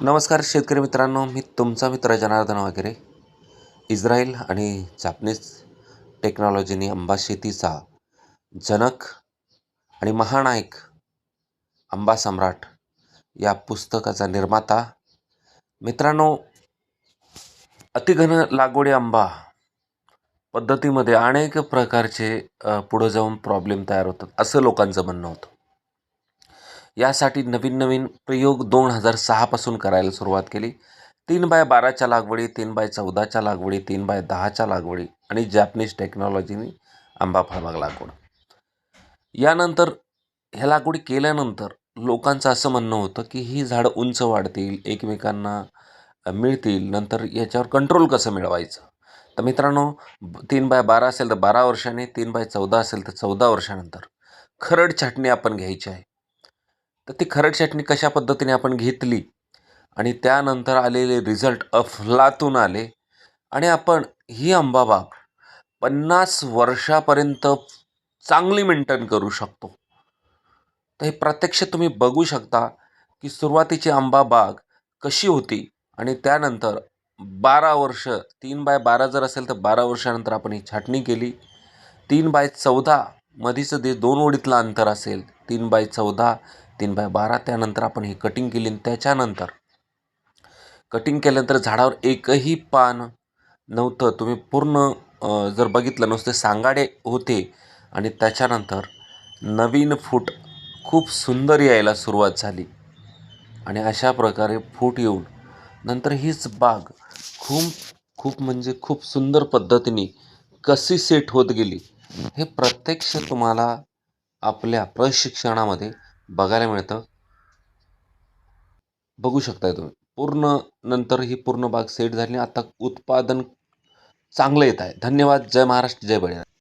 नमस्कार शेतकरी मित्रांनो मी तुमचा मित्र जनार्दन वगैरे. इस्रायल आणि जापनीज टेक्नॉलॉजीनी आंबा शेतीचा जनक आणि महानायक आंबा सम्राट या पुस्तकाचा निर्माता. मित्रांनो अतिघन लागवडी आंबा पद्धतीमध्ये अनेक प्रकारचे पुढं जाऊन प्रॉब्लेम तयार होतात असं लोकांचं म्हणणं होतं. यासाठी नवीन नवीन प्रयोग दोन हजार सहापासून करायला सुरुवात केली. तीन बाय बाराच्या लागवडी तीन बाय चौदाच्या लागवडी तीन बाय दहाच्या लागवडी आणि जॅपनीज टेक्नॉलॉजीनी आंबा फळबाग लागवड. यानंतर ह्या लागवडी केल्यानंतर लोकांचं असं म्हणणं होतं की ही झाडं उंच वाढतील एकमेकांना मिळतील नंतर याच्यावर कंट्रोल कसं मिळवायचं? तर मित्रांनो तीन बाय बारा असेल तर बारा वर्षाने तीन बाय चौदा असेल तर चौदा वर्षानंतर. खरड छाटणी आपण घ्यायची आहे. तर ती खरड छाटणी कशा पद्धतीने आपण घेतली आणि त्यानंतर आलेले रिझल्ट अफलातून आले आणि आपण ही आंबाबाग पन्नास वर्षापर्यंत चांगली मेंटेन करू शकतो. तर हे प्रत्यक्ष तुम्ही बघू शकता की सुरुवातीची आंबाबाग कशी होती आणि त्यानंतर बारा वर्ष तीन बाय बारा जर असेल तर बारा वर्षानंतर आपण ही छाटणी केली. तीन बाय चौदा मधीचं जे दोन ओळीतलं अंतर असेल तीन बाय चौदा तीन बाय बारा त्यानंतर आपण ही कटिंग केली आणि त्याच्यानंतर कटिंग केल्यानंतर झाडावर एकही पान नव्हतं. तुम्ही पूर्ण जर बघितलं नुसते सांगाडे होते आणि त्याच्यानंतर नवीन फूट खूप सुंदर यायला सुरुवात झाली आणि अशा प्रकारे फूट येऊन नंतर हीच बाग खूप खूप म्हणजे खूप सुंदर पद्धतीने कशी सेट होत गेली हे प्रत्यक्ष तुम्हाला आपल्या प्रशिक्षणामध्ये बघायला मिळतं. बघू शकताय तुम्ही. पूर्ण नंतर ही पूर्ण बाग सेट झाली आता उत्पादन चांगलं येत आहे. धन्यवाद. जय महाराष्ट्र. जय बळीराजा